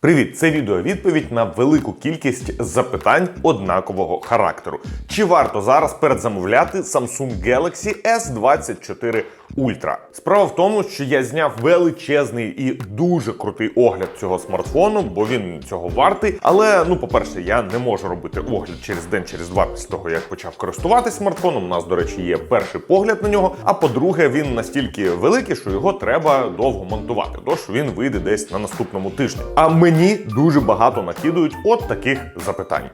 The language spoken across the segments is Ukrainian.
Привіт, це відео відповідь на велику кількість запитань однакового характеру. Чи варто зараз передзамовляти Samsung Galaxy S24 Ultra? Справа в тому, що я зняв величезний і дуже крутий огляд цього смартфону, бо він цього вартий. Але ну, по-перше, я не можу робити огляд через день, через два після того, як почав користуватись смартфоном. У нас, до речі, є перший погляд на нього. А по-друге, він настільки великий, що його треба довго монтувати. Тож він вийде десь на наступному тижні. А мені дуже багато накидують от таких запитань.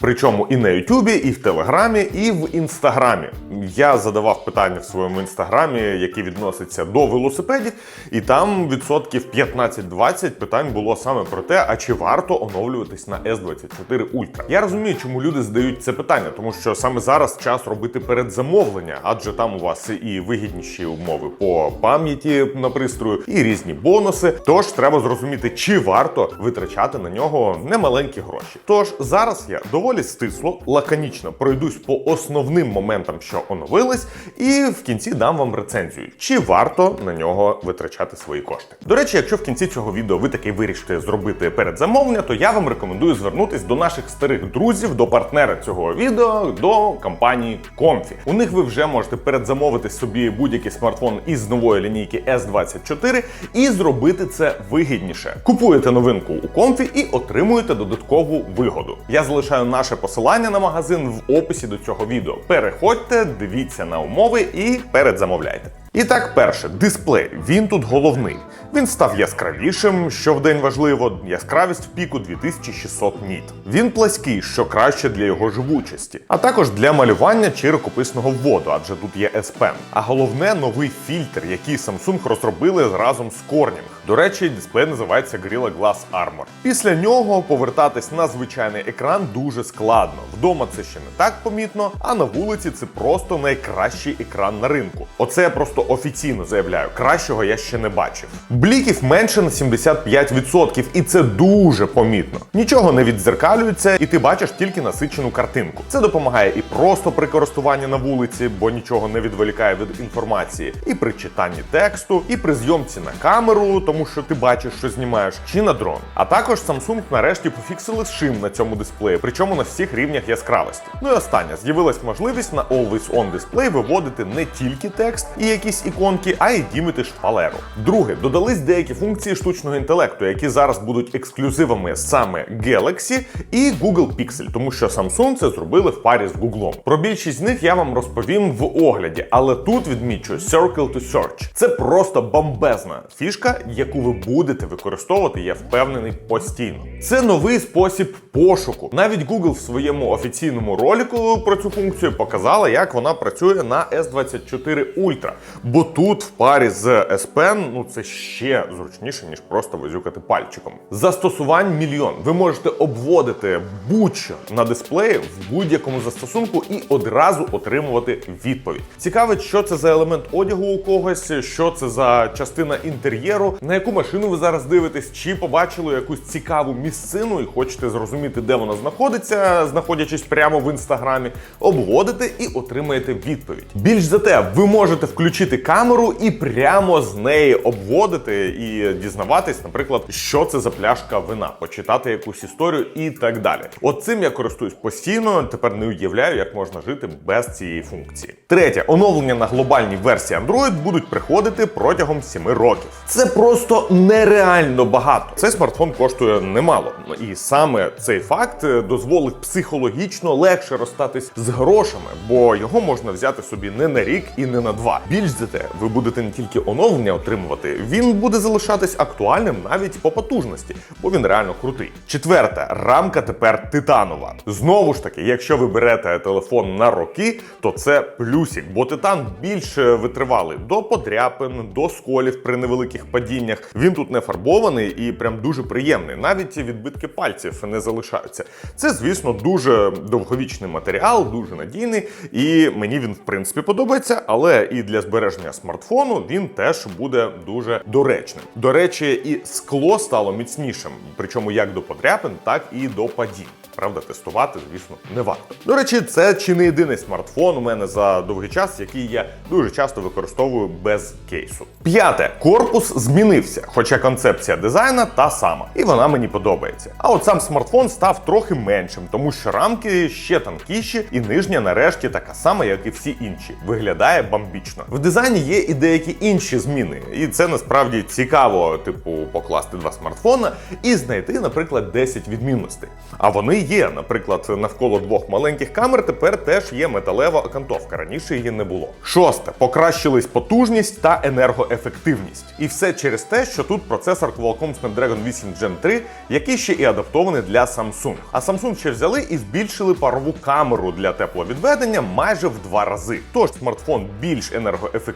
Причому і на Ютубі, і в Телеграмі, і в Інстаграмі. Я задавав питання в своєму інстаграмі, які відносяться до велосипедів, і там відсотків 15-20 питань було саме про те, а чи варто оновлюватись на S24 Ultra. Я розумію, чому люди задають це питання, тому що саме зараз час робити передзамовлення, адже там у вас і вигідніші умови по пам'яті на пристрою, і різні бонуси. Тож треба зрозуміти, чи варто витрачати на нього немаленькі гроші. Тож зараз я доволі стисло, лаконічно пройдусь по основним моментам, що оновились, і в кінці дам вам рецензію, чи варто на нього витрачати свої кошти. До речі, якщо в кінці цього відео ви таки вирішите зробити передзамовлення, то я вам рекомендую звернутись до наших старих друзів, до партнера цього відео, до компанії Comfy. У них ви вже можете передзамовити собі будь-який смартфон із нової лінійки S24 і зробити це вигідніше. Купуєте новинку у Comfy і отримуєте додаткову вигоду. Я залишаю наше посилання на магазин в описі до цього відео. Переходьте, дивіться на умови і передзамовляйте. І так, перше, дисплей. Він тут головний. Він став яскравішим, що в день важливо, яскравість в піку 2600 ніт. Він плаский, що краще для його живучості, а також для малювання чи рукописного вводу, адже тут є S Pen. А головне новий фільтр, який Samsung розробили разом з Corning. До речі, дисплей називається Gorilla Glass Armor. Після нього повертатись на звичайний екран дуже складно. Вдома це ще не так помітно, а на вулиці це просто найкращий екран на ринку. Оце просто офіційно заявляю. Кращого я ще не бачив. Бліків менше на 75%, і це дуже помітно. Нічого не віддзеркалюється, і ти бачиш тільки насичену картинку. Це допомагає і просто при користуванні на вулиці, бо нічого не відволікає від інформації, і при читанні тексту, і при зйомці на камеру, тому що ти бачиш, що знімаєш, чи на дрон. А також Samsung нарешті пофіксили шим на цьому дисплеї, причому на всіх рівнях яскравості. Ну і останнє з'явилась можливість на Always On дисплей виводити не тільки текст і якісь іконки, а й дімити шпалеру. Друге, додались деякі функції штучного інтелекту, які зараз будуть ексклюзивами саме Galaxy і Google Pixel, тому що Samsung це зробили в парі з Google. Про більшість з них я вам розповім в огляді, але тут відмічу Circle to Search. Це просто бомбезна фішка, яку ви будете використовувати, я впевнений, постійно. Це новий спосіб пошуку. Навіть Google в своєму офіційному ролику про цю функцію показала, як вона працює на S24 Ultra. Бо тут в парі з S Pen, ну це ще зручніше, ніж просто возюкати пальчиком. Застосувань мільйон. Ви можете обводити будь-що на дисплеї в будь-якому застосунку і одразу отримувати відповідь. Цікавить, що це за елемент одягу у когось, що це за частина інтер'єру, на яку машину ви зараз дивитесь, чи побачили якусь цікаву місцину і хочете зрозуміти, де вона знаходиться, знаходячись прямо в інстаграмі, обводите і отримаєте відповідь. Більш за те, ви можете включити камеру і прямо з неї обводити і дізнаватись, наприклад, що це за пляшка вина, почитати якусь історію і так далі. От цим я користуюсь постійно. Тепер не уявляю, як можна жити без цієї функції. Третє, оновлення на глобальній версії Android будуть приходити протягом 7 років. Це просто нереально багато. Цей смартфон коштує немало, і саме цей факт е, дозволить психологічно легше розстатись з грошами, бо його можна взяти собі не на рік і не на два. Більш за те, ви будете не тільки оновлення отримувати, він буде залишатись актуальним навіть по потужності, бо він реально крутий. Четверте, рамка тепер титанова. Знову ж таки, якщо ви берете телефон на роки, то це плюсик, бо титан більш витривалий до подряпин, до сколів при невеликих падіннях. Він тут не фарбований і прям дуже приємний. Навіть відбитки пальців не залишаються. Це, звісно, дуже довговічний матеріал, дуже надійний, і мені він в принципі подобається, але і для збереження збереження смартфону він теж буде дуже доречним. До речі, і скло стало міцнішим, причому як до подряпин, так і до падінь. Правда, тестувати, звісно, не варто. До речі, це чи не єдиний смартфон у мене за довгий час, який я дуже часто використовую без кейсу. П'яте корпус змінився, хоча концепція дизайна та сама, і вона мені подобається. А от сам смартфон став трохи меншим, тому що рамки ще тонкіші, і нижня нарешті така сама, як і всі інші. Виглядає бомбічно. В дизайні є і деякі інші зміни, і це насправді цікаво, типу, покласти два смартфона і знайти, наприклад, 10 відмінностей. А вони є. Наприклад, навколо двох маленьких камер тепер теж є металева окантовка. Раніше її не було. Шосте покращились потужність та енергоефективність. І все через те, що тут процесор Qualcomm Snapdragon 8 Gen 3, який ще і адаптований для Samsung. А Samsung ще взяли і збільшили парову камеру для тепловідведення майже в два рази. Тож смартфон більш енергоефективний.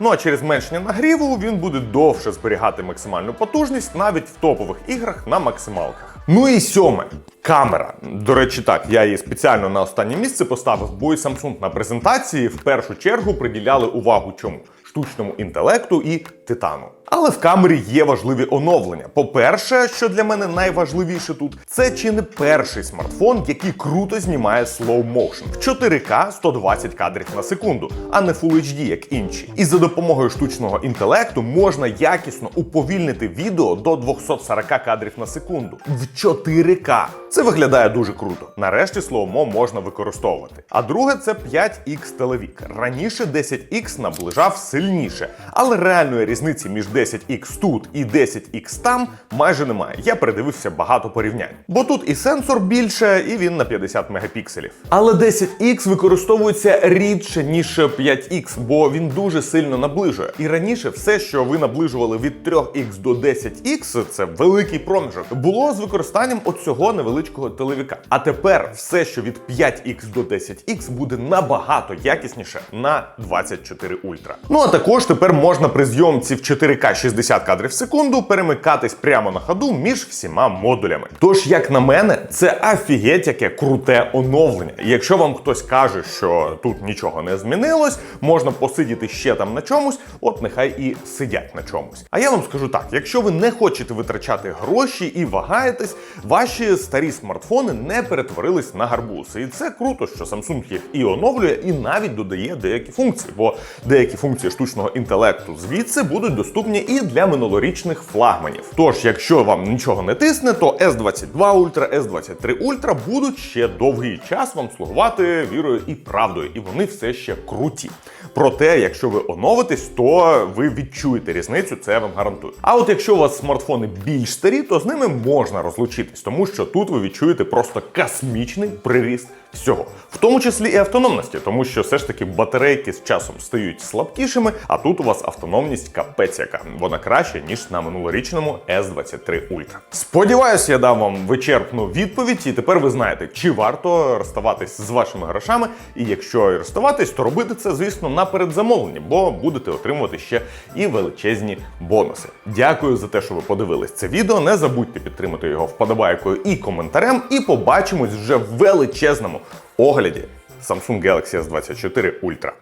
Ну а через зменшення нагріву він буде довше зберігати максимальну потужність навіть в топових іграх на максималках. Ну і сьоме. Камера. До речі, так, я її спеціально на останнє місце поставив, бо і Samsung на презентації в першу чергу приділяли увагу чому? Штучному інтелекту і титану. Але в камері є важливі оновлення. По-перше, що для мене найважливіше тут, це чи не перший смартфон, який круто знімає slow motion в 4К 120 кадрів на секунду, а не Full HD, як інші. І за допомогою штучного інтелекту можна якісно уповільнити відео до 240 кадрів на секунду в 4К. Це виглядає дуже круто. Нарешті слоумо можна використовувати. А друге це 5X телевік. Раніше 10X наближав сильніше, але реальної різниці між 10X тут і 10X там майже немає. Я передивився багато порівнянь. Бо тут і сенсор більше, і він на 50 мегапікселів. Але 10X використовується рідше, ніж 5X, бо він дуже сильно наближує. І раніше все, що ви наближували від 3X до 10X, це великий проміжок, було з використанням оцього невеличкого телевіка. А тепер все, що від 5X до 10X, буде набагато якісніше на 24 Ультра. Ну а також тепер можна при зйомці в 4К 60 кадрів в секунду перемикатись прямо на ходу між всіма модулями. Тож, як на мене, це афігеть яке круте оновлення. Якщо вам хтось каже, що тут нічого не змінилось, можна посидіти ще там на чомусь, от нехай і сидять на чомусь. А я вам скажу так: якщо ви не хочете витрачати гроші і вагаєтесь, ваші старі смартфони не перетворились на гарбузи. І це круто, що Samsung їх і оновлює, і навіть додає деякі функції, бо деякі функції штучного інтелекту звідси будуть доступні і для минулорічних флагманів. Тож, якщо вам нічого не тисне, то S22 Ultra, S23 Ultra будуть ще довгий час вам слугувати вірою і правдою, і вони все ще круті. Проте, якщо ви оновитесь, то ви відчуєте різницю, це я вам гарантую. А от якщо у вас смартфони більш старі, то з ними можна розлучитись, тому що тут ви відчуєте просто космічний приріст всього, в тому числі і автономності, тому що все ж таки батарейки з часом стають слабкішими, а тут у вас автономність капець яка. Вона краще, ніж на минулорічному S23 Ultra. Сподіваюсь, я дав вам вичерпну відповідь, і тепер ви знаєте, чи варто розставатись з вашими грошами, і якщо і розставатись, то робити це, звісно, на передзамовленні, бо будете отримувати ще і величезні бонуси. Дякую за те, що ви подивились це відео. Не забудьте підтримати його вподобайкою і коментарем, і побачимось вже в величезному огляді Samsung Galaxy S24 Ultra.